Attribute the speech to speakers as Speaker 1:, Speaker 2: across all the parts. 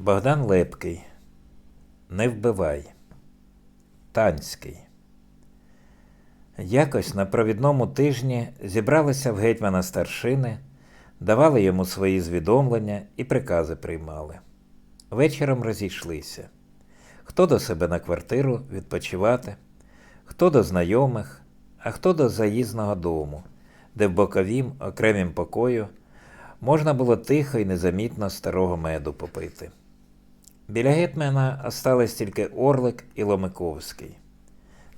Speaker 1: Богдан Лепкий. Не вбивай. Танський. Якось на провідному тижні зібралися в гетьмана старшини, давали йому свої звідомлення і прикази приймали. Вечором розійшлися. Хто до себе на квартиру відпочивати, хто до знайомих, а хто до заїзного дому, де в боковім окремім покою можна було тихо і незамітно старого меду попити. Біля гетьмана остались тільки Орлик і Ломиковський.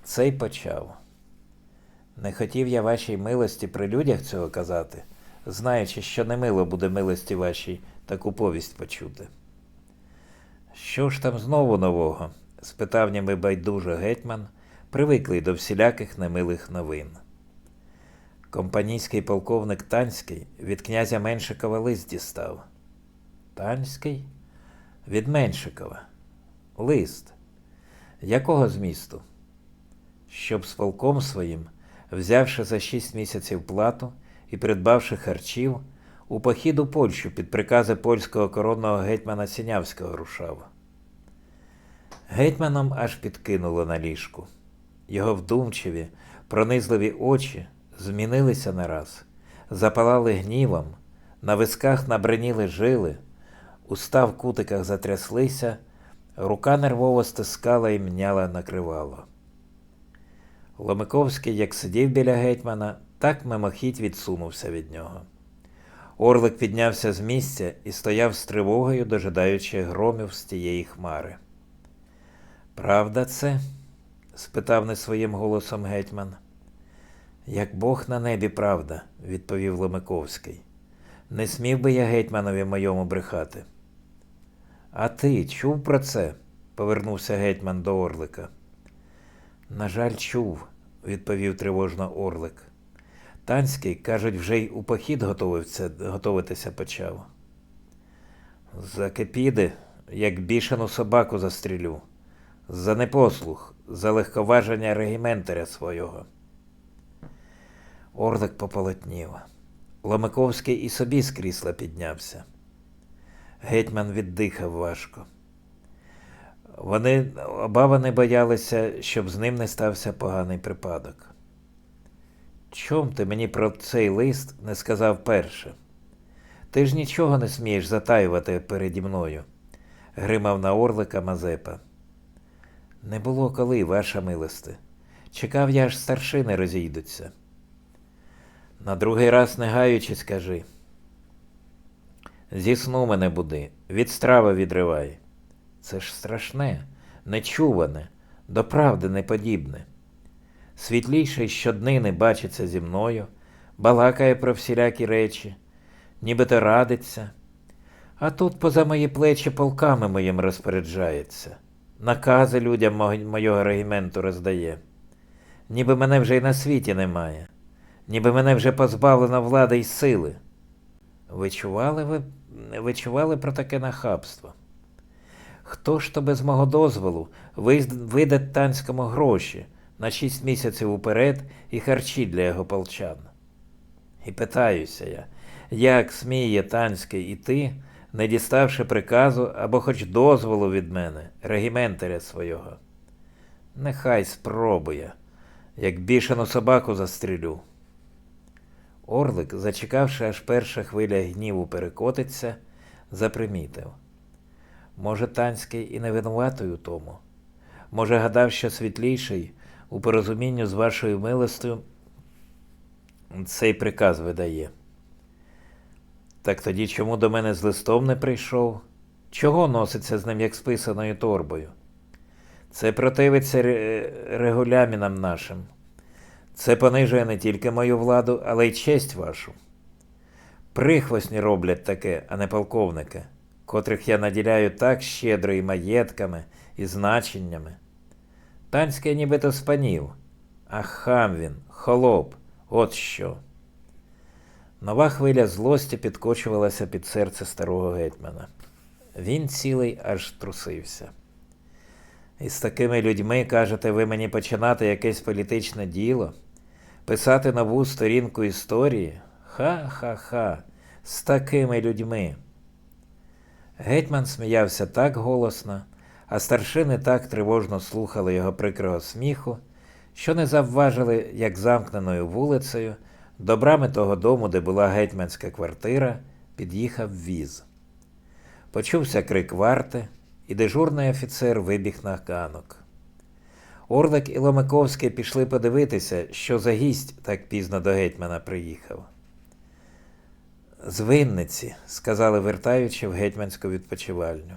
Speaker 1: Цей почав. Не хотів я вашій милості при людях цього казати, знаючи, що немило буде милості вашій таку повість почути. Що ж там знову нового? спитав ніби байдуже гетьман, привиклий до всіляких немилих новин. Компанійський полковник Танський від князя Меншикова лист дістав. Танський? Від Меншикова. Лист. Якого змісту? Щоб з полком своїм, взявши за шість місяців плату і придбавши харчів, у похід у Польщу під прикази польського коронного гетьмана Сінявського рушав. Гетьманом аж підкинуло на ліжку. Його вдумчиві, пронизливі очі змінилися нараз, запалали гнівом, на висках набриніли жили, уста в кутиках затряслися, рука нервово стискала і мняла накривало. Ломиковський, як сидів біля гетьмана, так мимохідь відсунувся від нього. Орлик піднявся з місця і стояв з тривогою, дожидаючи громів з тієї хмари. Правда це? спитав не своїм голосом гетьман. Як Бог на небі правда, відповів Ломиковський. Не смів би я гетьманові моєму брехати. А ти чув про це? повернувся гетьман до Орлика. На жаль, чув, відповів тривожно Орлик. Танський, кажуть, вже й у похід готовився, готовитися почав. За кепіди, як бішену собаку застрілю, за непослух, за легковаження регіментаря свого. Орлик пополотнів. Ломиковський і собі з крісла піднявся. Гетьман віддихав важко. Вони оба не боялися, щоб з ним не стався поганий припадок. Чом ти мені про цей лист не сказав перше? Ти ж нічого не смієш затаювати переді мною, гримав на орлика Мазепа. Не було коли, ваша милости. Чекав я аж старшини розійдуться. На другий раз не гаючи, скажи. Зі сну мене буди, від страви відривай. Це ж страшне, нечуване, до правди неподібне. Світліший щоднини бачиться зі мною, балакає про всілякі речі, нібито радиться, а тут поза мої плечі полками моїм розпоряджається, накази людям мого регіменту роздає, ніби мене вже й на світі немає, ніби мене вже позбавлено влади й сили. Ви чували ви, ви чували про таке нахабство? Хто ж то без мого дозволу виде танському гроші на шість місяців уперед і харчі для його полчан? І питаюся я, як сміє танський іти, не діставши приказу або хоч дозволу від мене, регіментаря свого? Нехай спробує, як бішену собаку застрілю. Орлик, зачекавши, аж перша хвиля гніву перекотиться, запримітив. Може, танський і не винуватий у тому. Може, гадав, що світліший у порозумінню з вашою милостю цей приказ видає. Так тоді чому до мене з листом не прийшов? Чого носиться з ним, як з торбою? Це противиться регулямінам нашим. Це понижує не тільки мою владу, але й честь вашу. Прихвостні роблять таке, а не полковники котрих я наділяю так щедро і маєтками, і значеннями. Танське нібито спанів, а хам він, холоп, от що. Нова хвиля злості підкочувалася під серце старого гетьмана. Він цілий аж трусився. І з такими людьми, кажете, ви мені починати якесь політичне діло, писати нову сторінку історії? Ха-ха-ха, з такими людьми. Гетьман сміявся так голосно, а старшини так тривожно слухали його прикрого сміху, що не завважили, як замкненою вулицею до брами того дому, де була гетьманська квартира, під'їхав віз. Почувся крик варти, і дежурний офіцер вибіг на ганок. Орлик і Ломаковський пішли подивитися, що за гість так пізно до гетьмана приїхав. З Винниці, сказали, вертаючи в гетьманську відпочивальню.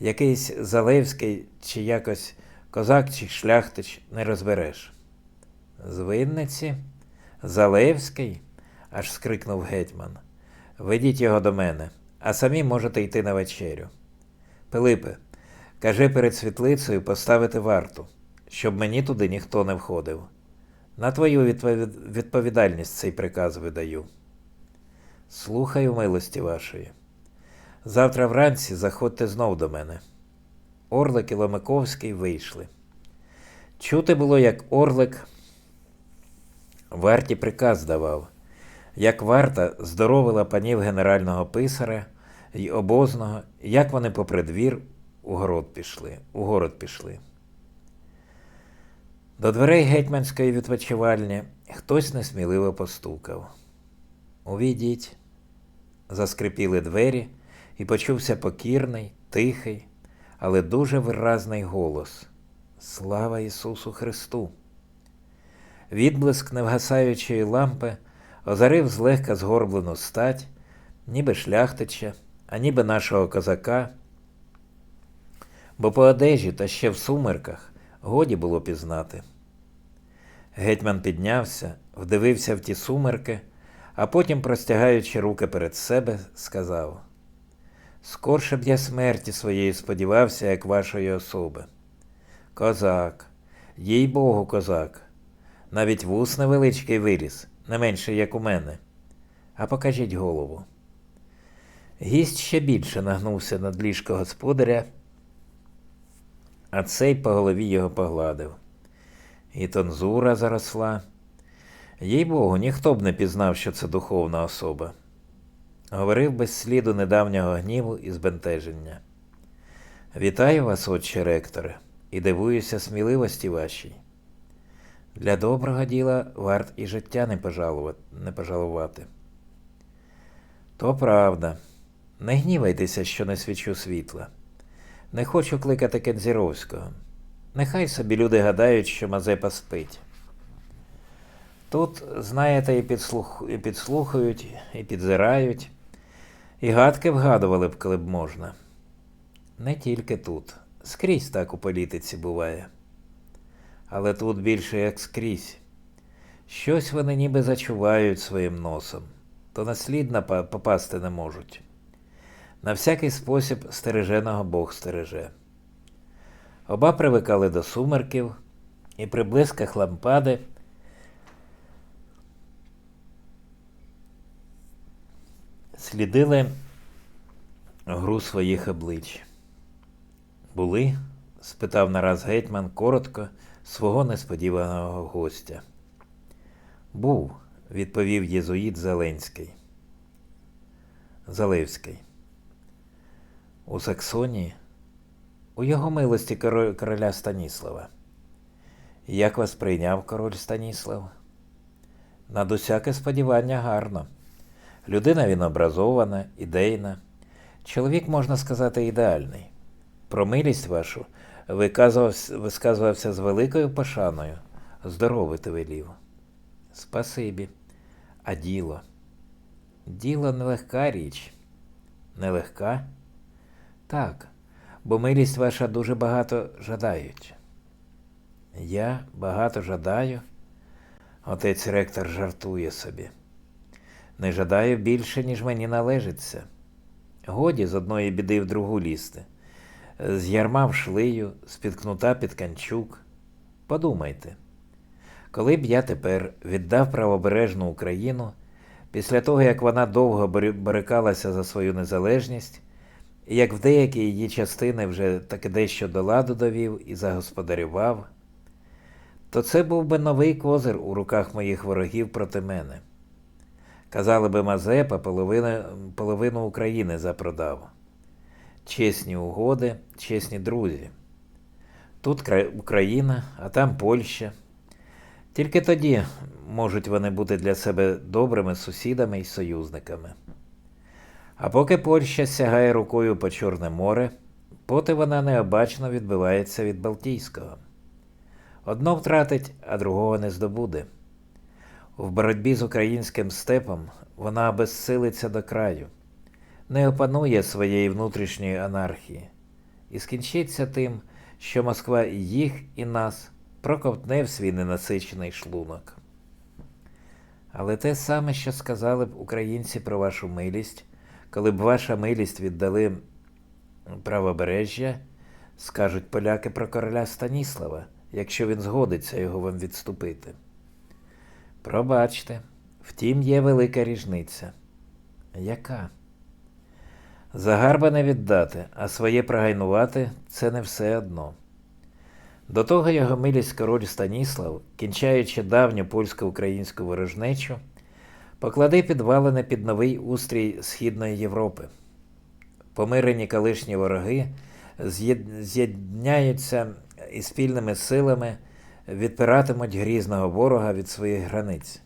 Speaker 1: Якийсь Залевський чи якось козак чи шляхтич не розбереш. З Винниці? Залевський? аж скрикнув гетьман. Ведіть його до мене, а самі можете йти на вечерю. Пилипе, кажи перед світлицею поставити варту, щоб мені туди ніхто не входив. На твою відповідальність цей приказ видаю. Слухаю милості вашої. Завтра вранці заходьте знов до мене. Орлик і Ломаковський вийшли. Чути було, як Орлик варті приказ давав, як варта здоровила панів генерального писаря й обозного, як вони попри двір у город пішли, у город пішли. До дверей гетьманської відпочивальні хтось несміливо постукав. Увійдіть. Заскрипіли двері, і почувся покірний, тихий, але дуже виразний голос. Слава Ісусу Христу! Відблиск невгасаючої лампи озарив злегка згорблену стать, ніби шляхтича, а ніби нашого козака, бо по одежі та ще в сумерках годі було пізнати. Гетьман піднявся, вдивився в ті сумерки, а потім, простягаючи руки перед себе, сказав: Скорше б я смерті своєї сподівався, як вашої особи. Козак, їй Богу, козак, навіть вус невеличкий виріс, не менше, як у мене. А покажіть голову. Гість ще більше нагнувся над ліжко господаря, а цей по голові його погладив. І тонзура заросла. Їй Богу, ніхто б не пізнав, що це духовна особа. Говорив без сліду недавнього гніву і збентеження. Вітаю вас, отче ректоре, і дивуюся сміливості вашій. Для доброго діла варт і життя не, пожалувати. То правда. Не гнівайтеся, що не свічу світла. Не хочу кликати Кензіровського. Нехай собі люди гадають, що Мазепа спить. Тут, знаєте, і, підслух... і підслухають, і підзирають, і гадки вгадували б, коли б можна. Не тільки тут. Скрізь так у політиці буває. Але тут більше як скрізь. Щось вони ніби зачувають своїм носом, то наслідно попасти не можуть. На всякий спосіб стереженого Бог стереже. Оба привикали до сумерків, і при блисках лампади слідили гру своїх облич. Були? спитав нараз гетьман коротко свого несподіваного гостя. Був, відповів єзуїт Зеленський. Залевський. У Саксонії, у його милості короля Станіслава. Як вас прийняв король Станіслав? Над усяке сподівання гарно. Людина він образована, ідейна. Чоловік, можна сказати, ідеальний. Про милість вашу висказувався з великою пошаною. Здоровити велів. Спасибі. А діло? Діло нелегка річ. Нелегка? Так, бо милість ваша дуже багато жадають. Я багато жадаю. Отець ректор жартує собі. Не жадаю більше, ніж мені належиться. Годі з одної біди в другу лізти. З ярма в шлию, з під кнута під канчук. Подумайте, коли б я тепер віддав правобережну Україну, після того, як вона довго борикалася за свою незалежність, як в деякі її частини вже таки дещо до ладу довів і загосподарював, то це був би новий козир у руках моїх ворогів проти мене. Казали би Мазепа половину, половину України запродав. чесні угоди, чесні друзі. Тут Україна, а там Польща. Тільки тоді можуть вони бути для себе добрими сусідами і союзниками. А поки Польща сягає рукою по Чорне море, поти вона необачно відбивається від Балтійського. Одно втратить, а другого не здобуде. В боротьбі з українським степом вона обезсилиться до краю, не опанує своєї внутрішньої анархії і скінчиться тим, що Москва і їх, і нас проковтне в свій ненасичений шлунок. Але те саме, що сказали б українці про вашу милість, коли б ваша милість віддали правобережжя, скажуть поляки про короля Станіслава, якщо він згодиться його вам відступити. Пробачте, втім, є велика різниця. Яка? Загарба не віддати, а своє прогайнувати це не все одно. До того його милість король Станіслав, кінчаючи давню польсько-українську ворожнечу, покладе підвалини під новий устрій Східної Європи. Помирені колишні вороги з'єд- з'єдняються і спільними силами відпиратимуть грізного ворога від своїх границь.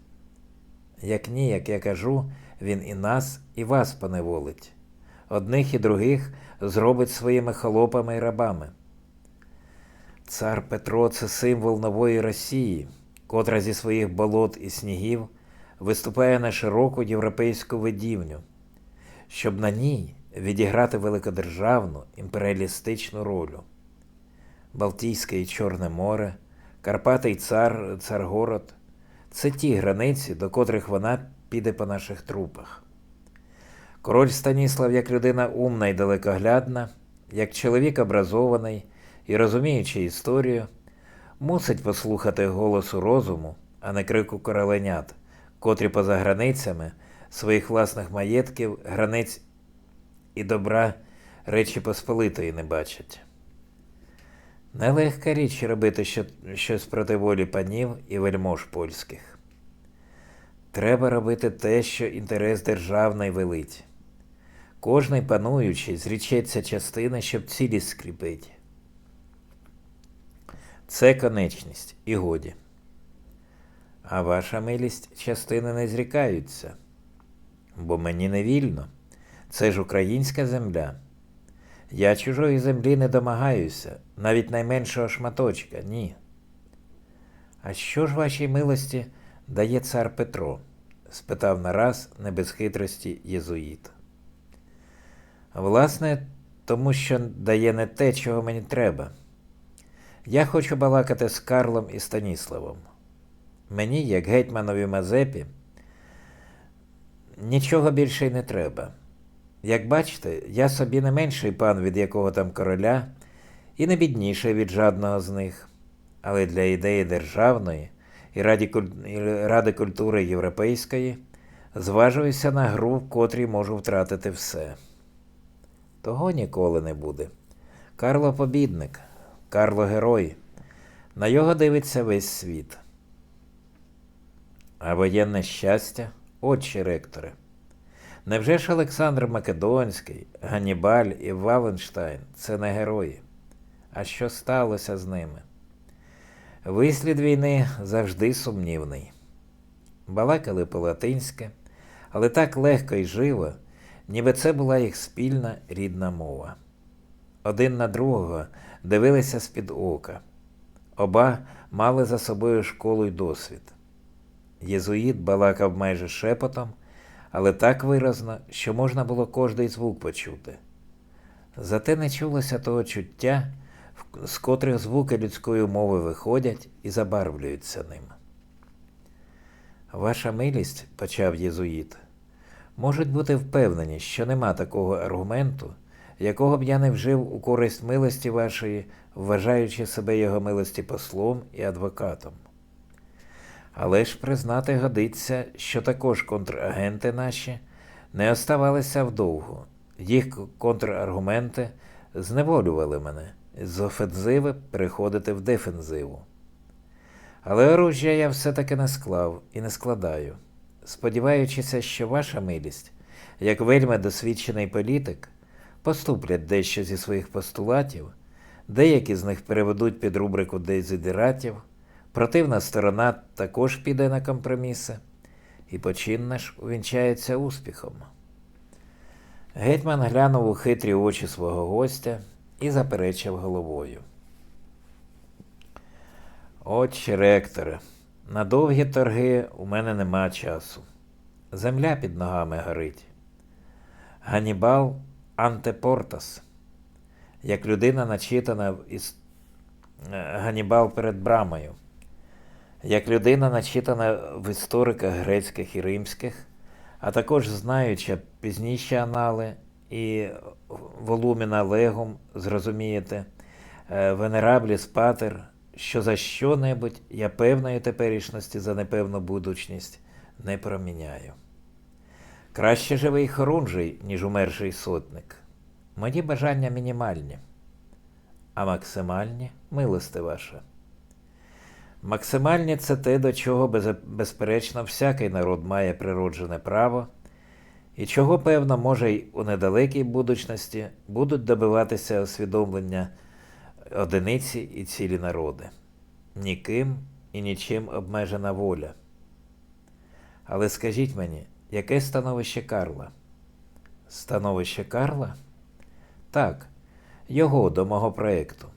Speaker 1: Як ні, як я кажу, він і нас, і вас поневолить. Одних і других зробить своїми холопами і рабами. Цар Петро це символ нової Росії, котра зі своїх болот і снігів виступає на широку європейську видівню, щоб на ній відіграти великодержавну імперіалістичну роль. Балтійське і Чорне море, Карпати й цар, Царгород це ті границі, до котрих вона піде по наших трупах. Король Станіслав, як людина умна і далекоглядна, як чоловік образований і розуміючи історію, мусить послухати голосу розуму, а не крику короленят, котрі поза границями своїх власних маєтків, границь і добра Речі Посполитої не бачать. Нелегка річ робити що- щось проти волі панів і вельмож польських. Треба робити те, що інтерес державний велить. Кожний пануючий зрічеться частини, щоб цілість скріпить. Це конечність і годі. А ваша милість частини не зрікаються, бо мені не вільно. Це ж українська земля. Я чужої землі не домагаюся, навіть найменшого шматочка, ні. А що ж вашій милості дає цар Петро? спитав нараз не без хитрості єзуїт. Власне, тому що дає не те, чого мені треба. Я хочу балакати з Карлом і Станіславом. Мені, як гетьманові Мазепі, нічого більше й не треба. Як бачите, я собі не менший пан від якого там короля, і не бідніший від жадного з них. Але для ідеї державної і ради, культури європейської зважуюся на гру, в котрій можу втратити все. Того ніколи не буде. Карло побідник, Карло герой. На його дивиться весь світ. А воєнне щастя, отче ректори. Невже ж Олександр Македонський, Ганнібаль і Валенштайн це не герої? А що сталося з ними? Вислід війни завжди сумнівний. Балакали по-латинськи, але так легко і живо, ніби це була їх спільна рідна мова. Один на другого дивилися з-під ока. Оба мали за собою школу й досвід. Єзуїт балакав майже шепотом, але так виразно, що можна було кожний звук почути. Зате не чулося того чуття, з котрих звуки людської мови виходять і забарвлюються ним. Ваша милість, почав єзуїт, можуть бути впевнені, що нема такого аргументу, якого б я не вжив у користь милості вашої, вважаючи себе його милості послом і адвокатом. Але ж признати годиться, що також контрагенти наші не оставалися вдовго. Їх контраргументи зневолювали мене з офензиви переходити в дефензиву. Але оружжя я все-таки не склав і не складаю, сподіваючися, що ваша милість, як вельми досвідчений політик, поступлять дещо зі своїх постулатів, деякі з них переведуть під рубрику дезидератів, противна сторона також піде на компроміси, і почин наш увінчається успіхом. Гетьман глянув у хитрі очі свого гостя і заперечив головою. Отче ректоре, на довгі торги у мене нема часу. Земля під ногами горить. Ганібал Антепортас. Як людина начитана іс... е, Ганібал перед брамою. Як людина начитана в істориках грецьких і римських, а також знаючи пізніші анали і волуміна легум, зрозумієте, е, венерабліс патер, що за що-небудь я певної теперішності за непевну будучність не проміняю. Краще живий хорунжий, ніж умерший сотник. Мої бажання мінімальні, а максимальні милости ваша. Максимальні це те, до чого безперечно всякий народ має природжене право, і чого, певно, може й у недалекій будучності будуть добиватися усвідомлення одиниці і цілі народи. Ніким і нічим обмежена воля. Але скажіть мені, яке становище Карла? Становище Карла? Так, його до мого проєкту.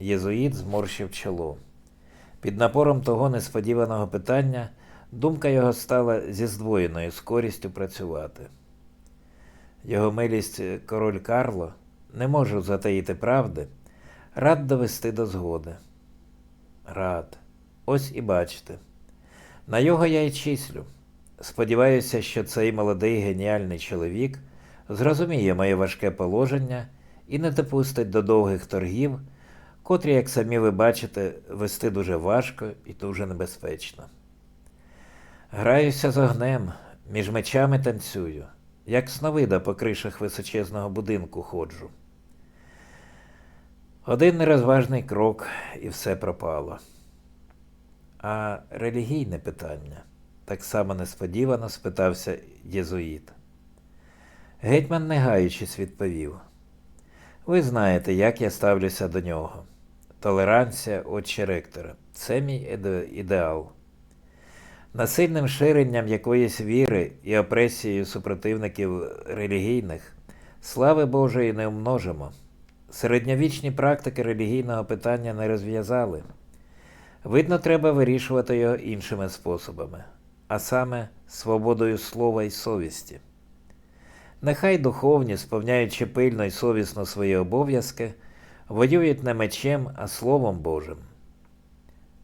Speaker 1: Єзуїт зморщив чоло. Під напором того несподіваного питання думка його стала зі здвоєною скорістю працювати. Його милість король Карло, не можу затаїти правди, рад довести до згоди. Рад. Ось і бачите. На його я й числю. Сподіваюся, що цей молодий геніальний чоловік зрозуміє моє важке положення і не допустить до довгих торгів, котрі, як самі ви бачите, вести дуже важко і дуже небезпечно. Граюся з огнем, між мечами танцюю, як сновида по кришах височезного будинку ходжу. Один нерозважний крок і все пропало. А релігійне питання так само несподівано спитався єзуїт. Гетьман, не гаючись, відповів. Ви знаєте, як я ставлюся до нього. Толеранція, отче ректора, це мій ідеал. Насильним ширенням якоїсь віри і опресією супротивників релігійних слави Божої не умножимо. Середньовічні практики релігійного питання не розв'язали. Видно, треба вирішувати його іншими способами, а саме свободою слова і совісті. Нехай духовні, сповняючи пильно і совісно свої обов'язки, воюють не мечем, а Словом Божим.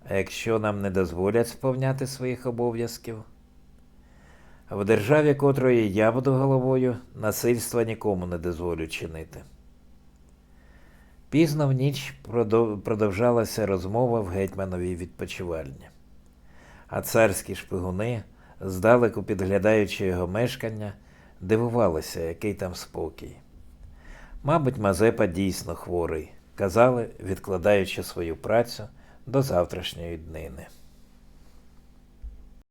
Speaker 1: А якщо нам не дозволять сповняти своїх обов'язків, в державі, котрої я буду головою, насильства нікому не дозволю чинити. Пізно в ніч продовжалася розмова в гетьмановій відпочивальні, а царські шпигуни, здалеку підглядаючи його мешкання, дивувалися, який там спокій. Мабуть, Мазепа дійсно хворий, казали, відкладаючи свою працю до завтрашньої днини.